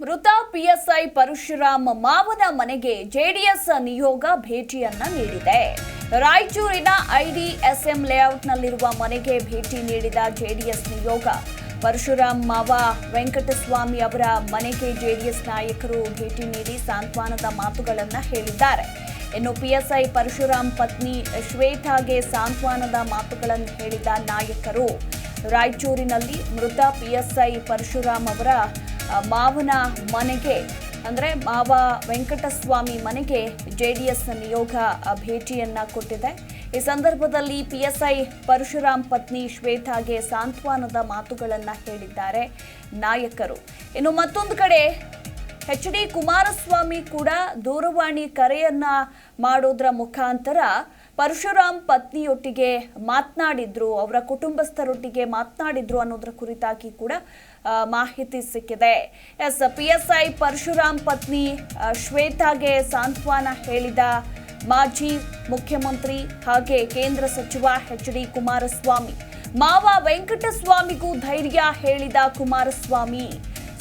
ಮೃತ ಪಿಎಸ್ಐ ಪರಶುರಾಮ್ ಮಾವನ ಮನೆಗೆ ಜೆಡಿಎಸ್ ನಿಯೋಗ ಭೇಟಿಯನ್ನ ನೀಡಿದೆ. ರಾಯಚೂರಿನ ಐಡಿಎಸ್ಎಂ ಲೇಔಟ್ನಲ್ಲಿರುವ ಮನೆಗೆ ಭೇಟಿ ನೀಡಿದ ಜೆಡಿಎಸ್ ನಿಯೋಗ. ಪರಶುರಾಮ್ ಮಾವ ವೆಂಕಟಸ್ವಾಮಿ ಅವರ ಮನೆಗೆ ಜೆಡಿಎಸ್ ನಾಯಕರು ಭೇಟಿ ನೀಡಿ ಸಾಂತ್ವನದ ಮಾತುಗಳನ್ನು ಹೇಳಿದ್ದಾರೆ. ಇನ್ನು ಪಿಎಸ್ಐ ಪರಶುರಾಮ್ ಪತ್ನಿ ಶ್ವೇತಾಗೆ ಸಾಂತ್ವನದ ಮಾತುಗಳನ್ನು ಹೇಳಿದ ನಾಯಕರು. ರಾಯಚೂರಿನಲ್ಲಿ ಮೃತ ಪಿಎಸ್ಐ ಪರಶುರಾಮ್ ಅವರ ಮಾವನ ಮನೆಗೆ, ಅಂದರೆ ಮಾವ ವೆಂಕಟಸ್ವಾಮಿ ಮನೆಗೆ ಜೆ ಡಿ ಎಸ್ ನಿಯೋಗ ಭೇಟಿಯನ್ನು ಕೊಟ್ಟಿದೆ. ಈ ಸಂದರ್ಭದಲ್ಲಿ ಪಿಎಸ್ಐ ಪರಶುರಾಮ್ ಪತ್ನಿ ಶ್ವೇತಾಗೆ ಸಾಂತ್ವನದ ಮಾತುಗಳನ್ನು ಹೇಳಿದ್ದಾರೆ ನಾಯಕರು. ಇನ್ನು ಮತ್ತೊಂದು ಕಡೆ, ಎಚ್ ಡಿ ಕುಮಾರಸ್ವಾಮಿ ಕೂಡ ದೂರವಾಣಿ ಕರೆಯನ್ನ ಮಾಡೋದ್ರ ಮುಖಾಂತರ ಪರಶುರಾಮ್ ಪತ್ನಿಯೊಟ್ಟಿಗೆ ಮಾತನಾಡಿದ್ರು, ಅವರ ಕುಟುಂಬಸ್ಥರೊಟ್ಟಿಗೆ ಮಾತನಾಡಿದ್ರು ಅನ್ನೋದ್ರ ಕುರಿತಾಗಿ ಕೂಡ ಮಾಹಿತಿ ಸಿಕ್ಕಿದೆ. S P S I Parashuram ಪತ್ನಿ ಶ್ವೇತಾಗೆ ಸಾಂತ್ವನ ಹೇಳಿದ ಮಾಜಿ ಮುಖ್ಯಮಂತ್ರಿ ಹಾಗೆ ಕೇಂದ್ರ ಸಚಿವ ಎಚ್ ಡಿ ಕುಮಾರಸ್ವಾಮಿ. ಮಾವ ವೆಂಕಟಸ್ವಾಮಿಗೂ ಧೈರ್ಯ ಹೇಳಿದ ಕುಮಾರಸ್ವಾಮಿ,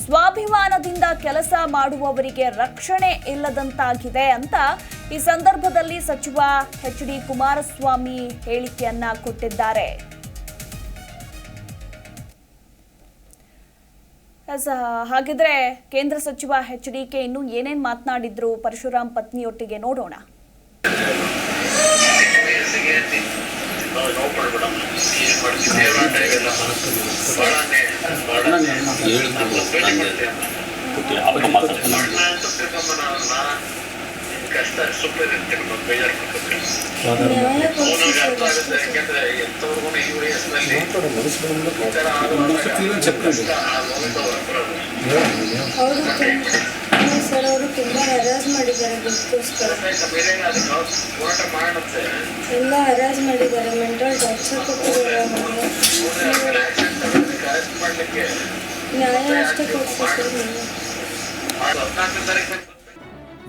ಸ್ವಾಭಿಮಾನದಿಂದ ಕೆಲಸ ಮಾಡುವವರಿಗೆ ರಕ್ಷಣೆ ಇಲ್ಲದಂತಾಗಿದೆ ಅಂತ ಈ ಸಂದರ್ಭದಲ್ಲಿ ಸಚಿವ ಎಚ್ ಡಿ ಕುಮಾರಸ್ವಾಮಿ ಹೇಳಿಕೆಯನ್ನ ಕೊಟ್ಟಿದ್ದಾರೆ. ಹಾಗಿದ್ರೆ ಕೇಂದ್ರ ಸಚಿವ ಎಚ್ ಡಿ ಕೆ ಇನ್ನು ಏನೇನ್ ಮಾತನಾಡಿದ್ರು? ಪರಶುರಾಮ್ ಪತ್ನಿಯೊಟ್ಟಿಗೆ ನೋಡೋಣ. ಕಷ್ಟ ಸುಮ್ಮನೆ ಇರ್ತೀನಿ ಬೇಜಾರು ಮಾಡ್ಕೊತೀನಿ ನ್ಯಾಯ ಅವ್ನಿಗೆ ಅರ್ಥ ಆಗುತ್ತೆ ಯಾಕೆಂದ್ರೆ ಎಂತವ್ರಿಗೂ ಈ ವಯಸ್ಸಿನಲ್ಲಿ ಈ ತರ ಆಗುವಾಗ ಕಷ್ಟ ಆ ನೋವಿಂದ ಹೊರಬರೋದು. ಅವರು ಸರ್ ಅವರು ತುಂಬ ಹರಾಜ್ ಮಾಡಿದ್ದಾರೆ ದುಡ್ಡುಗೋಸ್ಕರ ಬೇಕಾ ಬೇರೆ ಅದಕ್ಕೆ ಅವ್ರು ಹೋರಾಟ ಮಾಡಂತೆ ಎಲ್ಲ ಹರಾಜ್ ಮಾಡಿದ್ದಾರೆ ಮೆಂಟಲ್ ಟಾರ್ಚರ್ ಕೊಟ್ಟಿದ್ದಾರೆ ಅವ್ರಿಗೆ ಮಾಡ್ಲಿಕ್ಕೆ ನ್ಯಾಯ ಅಷ್ಟೇ ಕೊಡ್ತೀವಿ ತಾರೀಕು